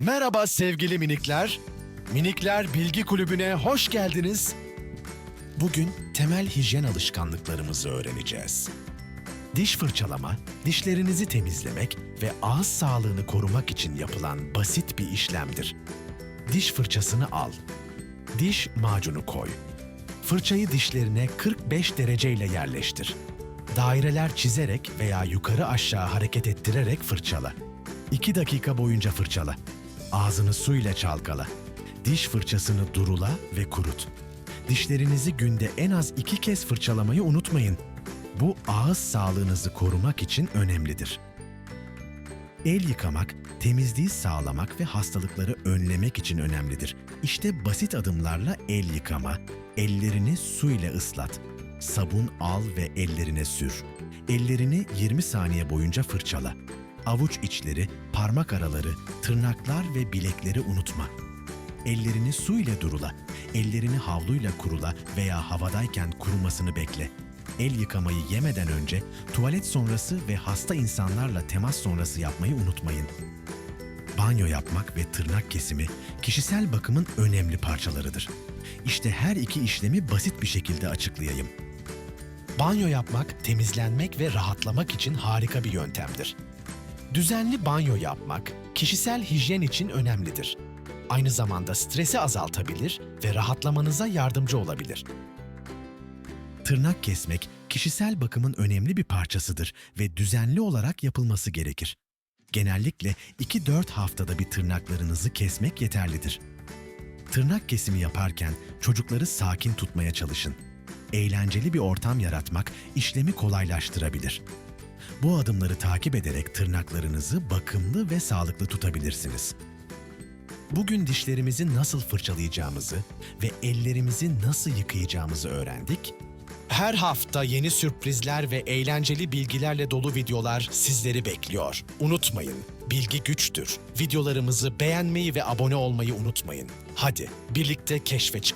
Merhaba sevgili minikler. Minikler Bilgi Kulübü'ne hoş geldiniz. Bugün temel hijyen alışkanlıklarımızı öğreneceğiz. Diş fırçalama, dişlerinizi temizlemek ve ağız sağlığını korumak için yapılan basit bir işlemdir. Diş fırçasını al. Diş macunu koy. Fırçayı dişlerine 45 dereceyle yerleştir. Daireler çizerek veya yukarı aşağı hareket ettirerek fırçala. 2 dakika boyunca fırçala. Ağzını suyla çalkala. Diş fırçasını durula ve kurut. Dişlerinizi günde en az iki kez fırçalamayı unutmayın. Bu ağız sağlığınızı korumak için önemlidir. El yıkamak, temizliği sağlamak ve hastalıkları önlemek için önemlidir. İşte basit adımlarla el yıkama. Ellerini su ile ıslat. Sabun al ve ellerine sür. Ellerini 20 saniye boyunca fırçala. Avuç içleri, parmak araları, tırnaklar ve bilekleri unutma. Ellerini su ile durula. Ellerini havluyla kurula veya havadayken kurumasını bekle. El yıkamayı yemeden önce tuvalet sonrası ve hasta insanlarla temas sonrası yapmayı unutmayın. Banyo yapmak ve tırnak kesimi kişisel bakımın önemli parçalarıdır. İşte her iki işlemi basit bir şekilde açıklayayım. Banyo yapmak, temizlenmek ve rahatlamak için harika bir yöntemdir. Düzenli banyo yapmak kişisel hijyen için önemlidir. Aynı zamanda stresi azaltabilir ve rahatlamanıza yardımcı olabilir. Tırnak kesmek kişisel bakımın önemli bir parçasıdır ve düzenli olarak yapılması gerekir. Genellikle 2-4 haftada bir tırnaklarınızı kesmek yeterlidir. Tırnak kesimi yaparken çocukları sakin tutmaya çalışın. Eğlenceli bir ortam yaratmak işlemi kolaylaştırabilir. Bu adımları takip ederek tırnaklarınızı bakımlı ve sağlıklı tutabilirsiniz. Bugün dişlerimizi nasıl fırçalayacağımızı ve ellerimizi nasıl yıkayacağımızı öğrendik. Her hafta yeni sürprizler ve eğlenceli bilgilerle dolu videolar sizleri bekliyor. Unutmayın, bilgi güçtür. Videolarımızı beğenmeyi ve abone olmayı unutmayın. Hadi birlikte keşfe çıkalım.